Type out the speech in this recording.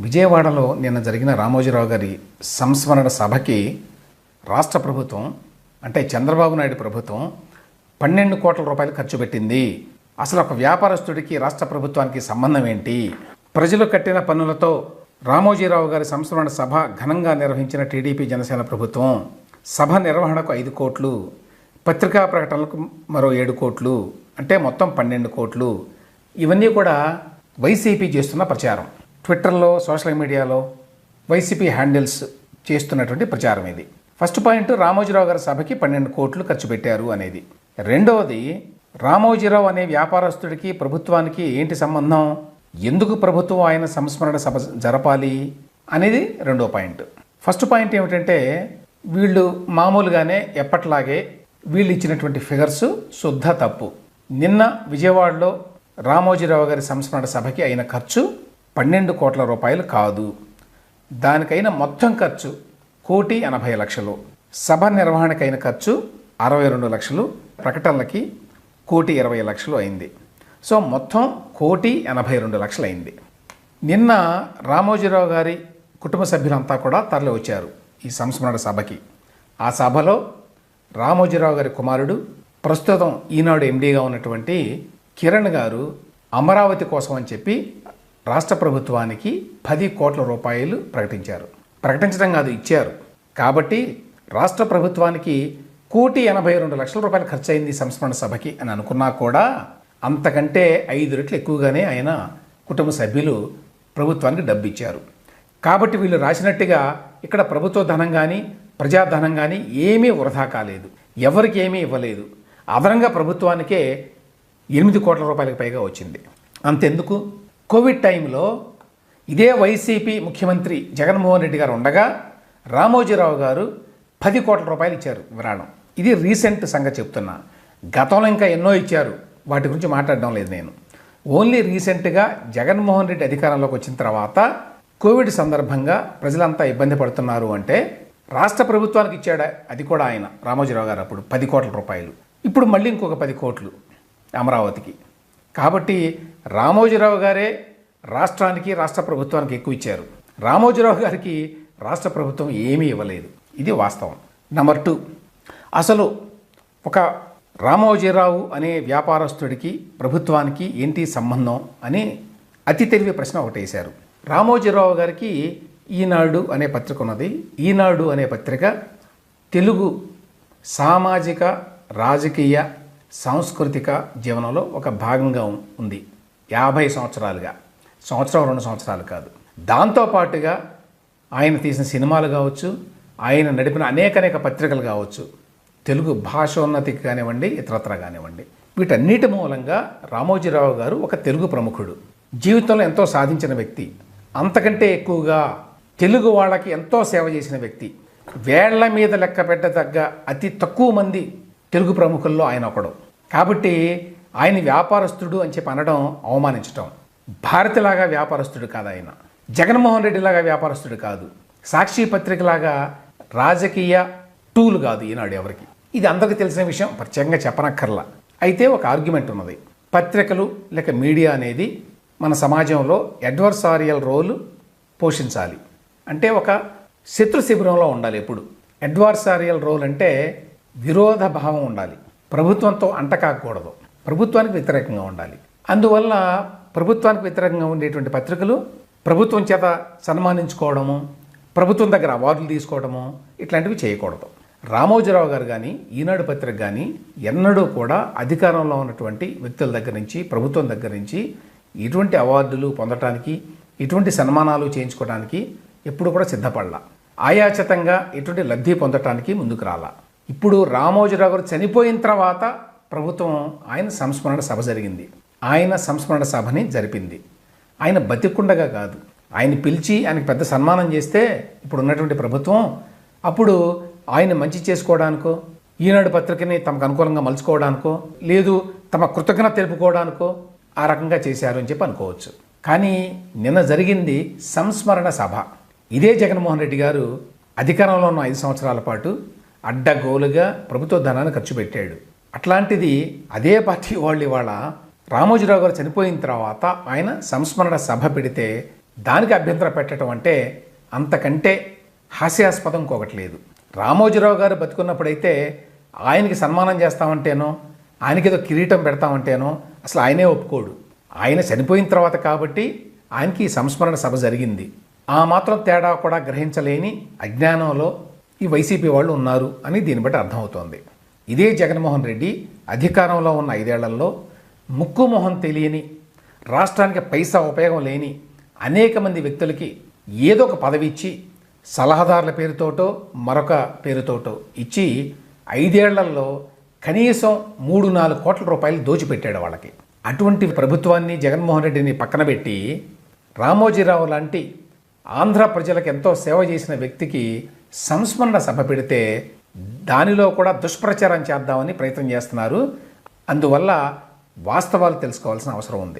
విజయవాడలో నిన్న జరిగిన రామోజీరావు గారి సంస్మరణ సభకి రాష్ట్ర ప్రభుత్వం అంటే చంద్రబాబు నాయుడు ప్రభుత్వం పన్నెండు కోట్ల రూపాయలు ఖర్చు పెట్టింది. అసలు ఒక వ్యాపారస్తుడికి రాష్ట్ర ప్రభుత్వానికి సంబంధం ఏంటి? ప్రజలు కట్టిన పన్నులతో రామోజీరావు గారి సంస్మరణ సభ ఘనంగా నిర్వహించిన టీడీపీ జనసేన ప్రభుత్వం సభ నిర్వహణకు ఐదు కోట్లు పత్రికా ప్రకటనలకు మరో ఏడు కోట్లు అంటే మొత్తం పన్నెండు కోట్లు. ఇవన్నీ కూడా వైసీపీ చేస్తున్న ప్రచారం. ట్విట్టర్లో సోషల్ మీడియాలో వైసీపీ హ్యాండిల్స్ చేస్తున్నటువంటి ప్రచారం ఇది. ఫస్ట్ పాయింట్ రామోజీరావు గారి సభకి పన్నెండు కోట్లు ఖర్చు పెట్టారు అనేది. రెండవది రామోజీరావు అనే వ్యాపారస్తుడికి ప్రభుత్వానికి ఏంటి సంబంధం? ఎందుకు ప్రభుత్వం ఆయన సంస్మరణ సభ జరపాలి? అనేది రెండో పాయింట్. ఫస్ట్ పాయింట్ ఏమిటంటే వీళ్ళు మామూలుగానే ఎప్పట్లాగే వీళ్ళు ఇచ్చినటువంటి ఫిగర్స్ శుద్ధ తప్పు. నిన్న విజయవాడలో రామోజీరావు గారి సంస్మరణ సభకి అయిన ఖర్చు పన్నెండు కోట్ల రూపాయలు కాదు. దానికైన మొత్తం ఖర్చు కోటి ఎనభై లక్షలు. సభ నిర్వహణకైన ఖర్చు అరవై రెండు లక్షలు. ప్రకటనలకి కోటి ఇరవై లక్షలు అయింది. సో మొత్తం కోటి ఎనభై రెండు లక్షలు అయింది. నిన్న రామోజీరావు గారి కుటుంబ సభ్యులంతా కూడా తరలి వచ్చారు ఈ సంస్మరణ సభకి. ఆ సభలో రామోజీరావు గారి కుమారుడు ప్రస్తుతం ఈనాడు ఎండీగా ఉన్నటువంటి కిరణ్ గారు అమరావతి కోసం అని చెప్పి రాష్ట్ర ప్రభుత్వానికి పది కోట్ల రూపాయలు ప్రకటించారు. ప్రకటించడం కాదు ఇచ్చారు. కాబట్టి రాష్ట్ర ప్రభుత్వానికి కోటి ఎనభై రెండు లక్షల రూపాయలు ఖర్చు అయింది సంస్మరణ సభకి అని అనుకున్నా కూడా అంతకంటే ఐదు రెట్లు ఎక్కువగానే ఆయన కుటుంబ సభ్యులు ప్రభుత్వానికి డబ్బు ఇచ్చారు కాబట్టి వీళ్ళు రాసినట్టుగా ఇక్కడ ప్రభుత్వ ధనం కానీ ప్రజాధనం కానీ ఏమీ వృధా కాలేదు. ఎవరికి ఏమీ ఇవ్వలేదు. అదనంగా ప్రభుత్వానికే ఎనిమిది కోట్ల రూపాయలకు పైగా వచ్చింది. అంతెందుకు? కోవిడ్ టైంలో ఇదే వైసీపీ ముఖ్యమంత్రి జగన్మోహన్ రెడ్డి గారు ఉండగా రామోజీరావు గారు పది కోట్ల రూపాయలు ఇచ్చారు విరాళం. ఇది రీసెంట్ సంగతి చెప్తున్నా. గతంలో ఇంకా ఎన్నో ఇచ్చారు. వాటి గురించి మాట్లాడడం లేదు నేను. ఓన్లీ రీసెంట్గా జగన్మోహన్ రెడ్డి అధికారంలోకి వచ్చిన తర్వాత కోవిడ్ సందర్భంగా ప్రజలంతా ఇబ్బంది పడుతున్నారు అంటే రాష్ట్ర ప్రభుత్వానికి ఇచ్చాడు? అది కూడా ఆయన రామోజీరావు గారు అప్పుడు పది కోట్ల రూపాయలు. ఇప్పుడు మళ్ళీ ఇంకొక పది కోట్లు అమరావతికి. కాబట్టి రామోజీరావు గారే రాష్ట్రానికి రాష్ట్ర ప్రభుత్వానికి ఎక్కువ ఇచ్చారు. రామోజీరావు గారికి రాష్ట్ర ప్రభుత్వం ఏమీ ఇవ్వలేదు. ఇది వాస్తవం. నెంబర్ టూ అసలు ఒక రామోజీరావు అనే వ్యాపారస్తుడికి ప్రభుత్వానికి ఏంటి సంబంధం అని అతి తెలివి ప్రశ్న ఒకటి వేశారు రామోజీరావు గారికి ఈనాడు అనే పత్రిక ఉన్నది. ఈనాడు అనే పత్రిక తెలుగు సామాజిక రాజకీయ సాంస్కృతిక జీవనంలో ఒక భాగంగా ఉంది. యాభై సంవత్సరాలుగా. సంవత్సరం రెండు సంవత్సరాలు కాదు. దాంతోపాటుగా ఆయన తీసిన సినిమాలు కావచ్చు ఆయన నడిపిన అనేక అనేక పత్రికలు కావచ్చు తెలుగు భాషోన్నతికి కానివ్వండి ఇతరత్ర కానివ్వండి వీటన్నిటి మూలంగా రామోజీరావు గారు ఒక తెలుగు ప్రముఖుడు. జీవితంలో ఎంతో సాధించిన వ్యక్తి. అంతకంటే ఎక్కువగా తెలుగు వాళ్ళకి ఎంతో సేవ చేసిన వ్యక్తి. వేళ్ళ మీద లెక్క పెట్టదగ్గ అతి తక్కువ మంది తెలుగు ప్రముఖుల్లో ఆయన ఒకడు. కాబట్టి ఆయన వ్యాపారస్తుడు అని చెప్పి అనడం అవమానించటం. భారతిలాగా వ్యాపారస్తుడు కాదు ఆయన. జగన్మోహన్ రెడ్డిలాగా వ్యాపారస్తుడు కాదు. సాక్షి పత్రికలాగా రాజకీయ టూల్ కాదు ఈనాడు ఎవరికి. ఇది అందరికీ తెలిసిన విషయం ప్రత్యేకంగా చెప్పనక్కర్లా. అయితే ఒక ఆర్గ్యుమెంట్ ఉన్నది. పత్రికలు లేక మీడియా అనేది మన సమాజంలో అడ్వర్సారియల్ రోల్ పోషించాలి. అంటే ఒక శత్రు శిబిరంలో ఉండాలి ఎప్పుడు. అడ్వర్సారియల్ రోల్ అంటే విరోధ భావం ఉండాలి. ప్రభుత్వంతో అంటకాకూడదు. ప్రభుత్వానికి వ్యతిరేకంగా ఉండాలి. అందువల్ల ప్రభుత్వానికి వ్యతిరేకంగా ఉండేటువంటి పత్రికలు ప్రభుత్వం చేత సన్మానించుకోవడము ప్రభుత్వం దగ్గర అవార్డులు తీసుకోవడము ఇట్లాంటివి చేయకూడదు. రామోజీరావు గారు కానీ ఈనాడు పత్రిక కానీ ఎన్నడూ కూడా అధికారంలో ఉన్నటువంటి వ్యక్తుల దగ్గర నుంచి ప్రభుత్వం దగ్గర నుంచి ఇటువంటి అవార్డులు పొందటానికి ఇటువంటి సన్మానాలు చేయించుకోవడానికి ఎప్పుడు కూడా సిద్ధపడలా. ఆయాచితంగా ఇటువంటి లబ్ధి పొందటానికి ముందుకు రాలా. ఇప్పుడు రామోజీరావు గారు చనిపోయిన తర్వాత ప్రభుత్వం ఆయన సంస్మరణ సభ జరిగింది. ఆయన సంస్మరణ సభని జరిపింది. ఆయన బతికుండగా కాదు. ఆయన పిలిచి ఆయనకు పెద్ద సన్మానం చేస్తే ఇప్పుడు ఉన్నటువంటి ప్రభుత్వం అప్పుడు ఆయన మంచి చేసుకోవడానికో ఈనాడు పత్రికని తమకు అనుకూలంగా మలుచుకోవడానికో లేదు తమ కృతజ్ఞత తెలుపుకోవడానికో ఆ రకంగా చేశారు అని చెప్పి అనుకోవచ్చు. కానీ నిన్న జరిగింది సంస్మరణ సభ. ఇదే జగన్మోహన్ రెడ్డి గారు అధికారంలో ఉన్న ఐదు సంవత్సరాల పాటు అడ్డగోలుగా ప్రభుత్వ ధనాన్ని ఖర్చు పెట్టాడు. అట్లాంటిది అదే పార్టీ వాళ్ళు ఇవాళ రామోజీరావు గారు చనిపోయిన తర్వాత ఆయన సంస్మరణ సభ పెడితే దానికి అభ్యంతరం పెట్టడం అంటే అంతకంటే హాస్యాస్పదం ఇంకొకటి లేదు రామోజీరావు గారు బతుకున్నప్పుడైతే ఆయనకి సన్మానం చేస్తామంటేనో ఆయనకి ఏదో కిరీటం పెడతామంటేనో అసలు ఆయనే ఒప్పుకోడు. ఆయన చనిపోయిన తర్వాత కాబట్టి ఆయనకి ఈ సంస్మరణ సభ జరిగింది. ఆ మాత్రం తేడా కూడా గ్రహించలేని అజ్ఞానంలో ఈ వైసీపీ వాళ్ళు ఉన్నారు అని దీన్ని బట్టి అర్థమవుతోంది. ఇదే జగన్మోహన్ రెడ్డి అధికారంలో ఉన్న ఐదేళ్ళలో ముక్కు మొహం తెలియని రాష్ట్రానికి పైసా ఉపయోగం లేని అనేక మంది వ్యక్తులకి ఏదో ఒక పదవి ఇచ్చి సలహాదారుల పేరుతోటో మరొక పేరుతోటో ఇచ్చి ఐదేళ్ళలో కనీసం మూడు నాలుగు కోట్ల రూపాయలు దోచిపెట్టాడు వాళ్ళకి. అటువంటి ప్రభుత్వాన్ని జగన్మోహన్ రెడ్డిని పక్కన పెట్టి రామోజీరావు లాంటి ఆంధ్ర ప్రజలకు ఎంతో సేవ చేసిన వ్యక్తికి సంస్మరణ సభ పెడితే దానిలో కూడా దుష్ప్రచారం చేద్దామని ప్రయత్నం చేస్తున్నారు. అందువల్ల వాస్తవాలు తెలుసుకోవాల్సిన అవసరం ఉంది.